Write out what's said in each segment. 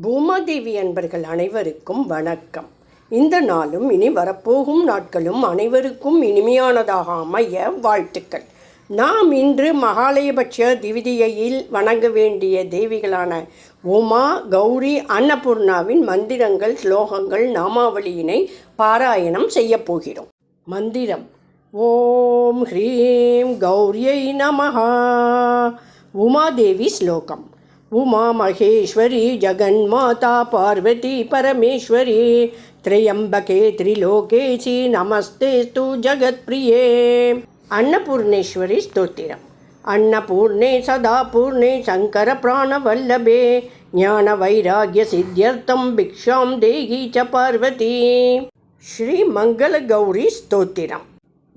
பூமாதேவி அன்பர்கள் அனைவருக்கும் வணக்கம். இந்த நாளும் இனி வரப்போகும் நாட்களும் அனைவருக்கும் இனிமையானதாக அமைய வாழ்த்துக்கள். நாம் இன்று மகாலயபட்ச திவிதியையில் வணங்க வேண்டிய தேவிகளான உமா கௌரி அன்னபூர்ணாவின் மந்திரங்கள் ஸ்லோகங்கள் நாமாவளியினை பாராயணம் செய்யப் போகிறோம். மந்திரம். ஓம் ஹ்ரீம் கௌரியை நமஹா. உமாதேவி ஸ்லோகம். उमा महेश्वरी जगन्माता पार्वती परमेश्वरी त्र्यम्बके त्रिलोकेची नमस्तेस्तु जगत्प्रिये। अन्नपूर्णेश्वरी स्तोत्रम्। अन्नपूर्णे सदा पूर्णे शङ्करप्राणवल्लभे ज्ञानवैराग्यसिद्ध्यर्थं भिक्षां देहि च पार्वती। श्रीमङ्गलगौरी स्तोत्रम्।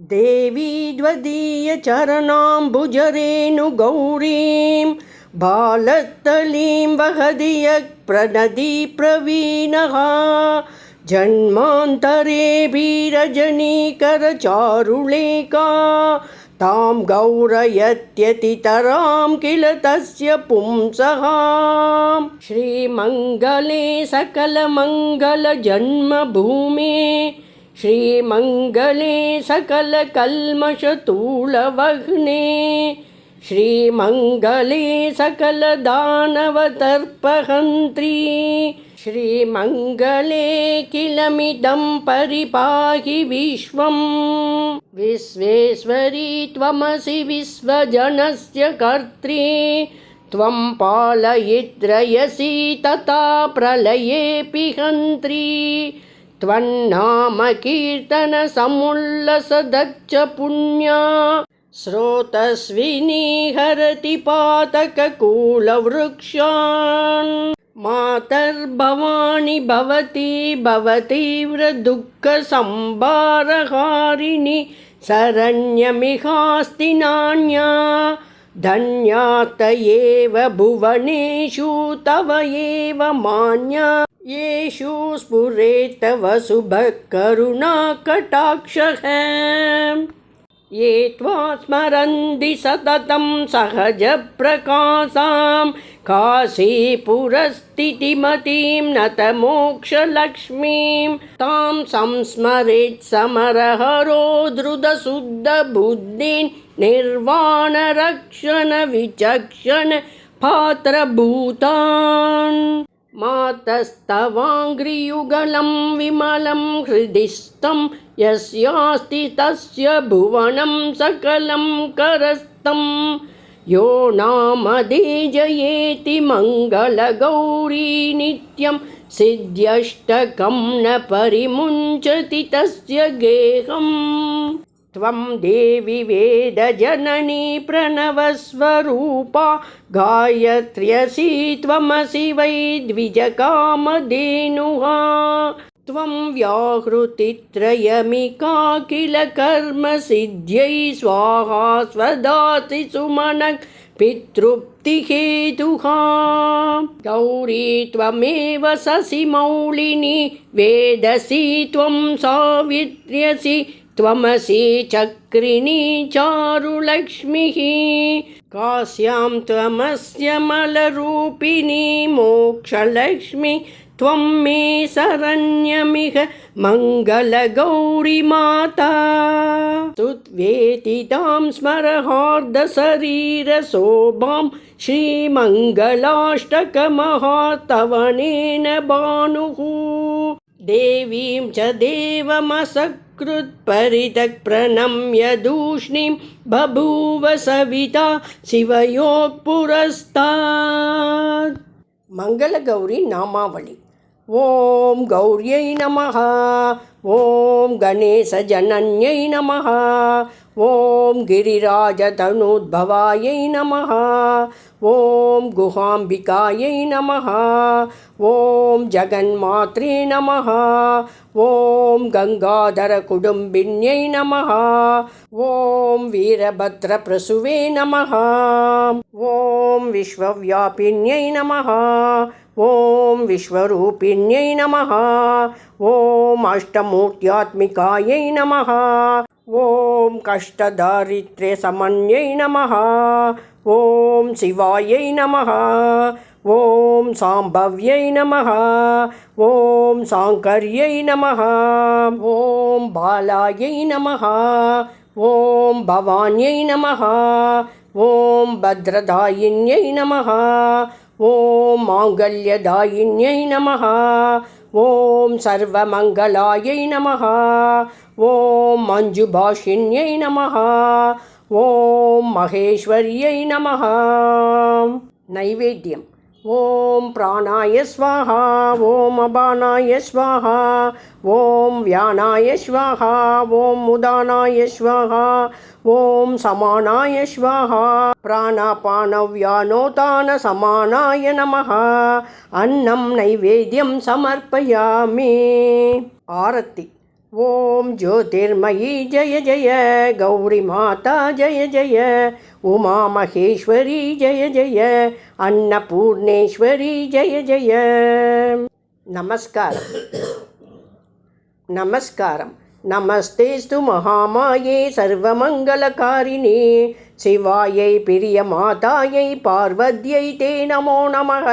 देवी बालत्तलीं वहदियः प्रणदी प्रवीणः। जन्मान्तरे वीरजनीकरचारुलेका तां गौरयत्यतितरां किल तस्य पुंसः। श्रीमङ्गले सकलमङ्गलजन्मभूमे। श्रीमङ्गले सकलकल्मषतूलवह्ने श्रीमङ्गले सकलदानवतर्पहन्त्री श्रीमङ्गले किलमिदं परिपाहि विश्वम् विश्वेश्वरी त्वमसि विश्वजनस्य कर्त्री। त्वं पालयित्रयसि तथा प्रलयेऽपि हन्त्री। त्वन्नामकीर्तनसमुल्लसदच्च पुण्या स्रोतस्विनीहरति पातककूलवृक्षान्। मातर्भवानि भवती भवतीव्रदुःखसम्भारहारिणि शरण्यमिहास्ति नान्या। धन्यात एव भुवनेषु तव एव मान्या। येषु स्फुरेतव शुभः करुणाकटाक्षः ये त्वा स्मरन्ति सततं सहजप्रकाशां। काशीपुरस्थितिमतीं नतमोक्षलक्ष्मीं तां संस्मरेत् समरहरो धृतशुद्धबुद्धिन् निर्वाणरक्षणविचक्षण पात्रभूतान् मातस्तवाङ्घ्रियुगलं विमलं हृदिस्थं यस्यास्ति तस्य भुवनं सकलं करस्थं। यो नामधेजयेति मङ्गलगौरी नित्यं सिद्ध्यष्टकं न परिमुञ्चति तस्य गेहम् त्वं देवि वेदजननी प्रणवस्वरूपा गायत्र्यसि त्वमसि वै द्विजकामधेनुः त्वं व्याहृतित्रयमिका किल कर्मसिद्ध्यै स्वाहा स्वदासि सुमनक् पितृप्तिहेतुः गौरी त्वमेव ससि मौलिनि वेदसि त्वं सावित्र्यसि त्वमसि चक्रिणी चारुलक्ष्मिः। कास्यां त्वमस्य मलरूपिणी मोक्षलक्ष्मि। त्वं मे शरण्यमिह मङ्गलगौरिमाता। सुत्वेतितां स्मरहार्दशरीरशोभां। श्रीमङ्गलाष्टकमहास्तवनेन भानुः। देवीं च देवमसकृत्परितक् प्रणम्य दूष्णीं बभूव सविता शिवयोः पुरस्तात् मङ्गलगौरी नामावळि ॐ गौर्यै नमः ॐ गणेशजनन्यै नमः ॐ गिरिराजतनूद्भवायै नमः। ॐ गुहाम्बिकायै नमः। ॐ जगन्मात्रे नमः। ॐ गङ्गाधरकुटुम्बिन्यै नमः। ॐ वीरभद्रप्रसुवे नमः। ॐ विश्वव्यापिन्यै नमः। ॐ विश्वरूपिण्यै नमः। ॐ अष्टमूर्त्यात्मिकायै नमः ॐ कष्टदारिद्र्यसमन्यै नमः। ॐ शिवायै नमः। ॐ साम्भव्यै नमः। ॐ साङ्कर्यै नमः। ॐ बालायै नमः। ॐ भवान्यै नमः। ॐ भद्रदायिन्यै नमः। ॐ माङ्गल्यदायिन्यै नमः ॐ सर्वमङ्गलायै नमः ॐ मञ्जुभाषिन्यै नमः ॐ महेश्वर्यै नमः नैवेद्यम् ॐ प्राणाय स्वाहा ॐ अपानाय स्वाहा ॐ व्यानाय स्वाहा ॐ उदानाय स्वाहा ॐ समानाय स्वाहा। प्राणापानव्यानोतानसमानाय नमः। अन्नं नैवेद्यं समर्पयामि। आरति। ॐ ज्योतिर्मयी जय जय गौरीमाता जय जय उमामहेश्वरी जय जय अन्नपूर्णेश्वरी जय जय नमस्कारम् नमस्कारं नमस्तेस्तु महामाये सर्वमङ्गलकारिणे शिवायै प्रियमातायै पार्वत्यै ते नमो नमः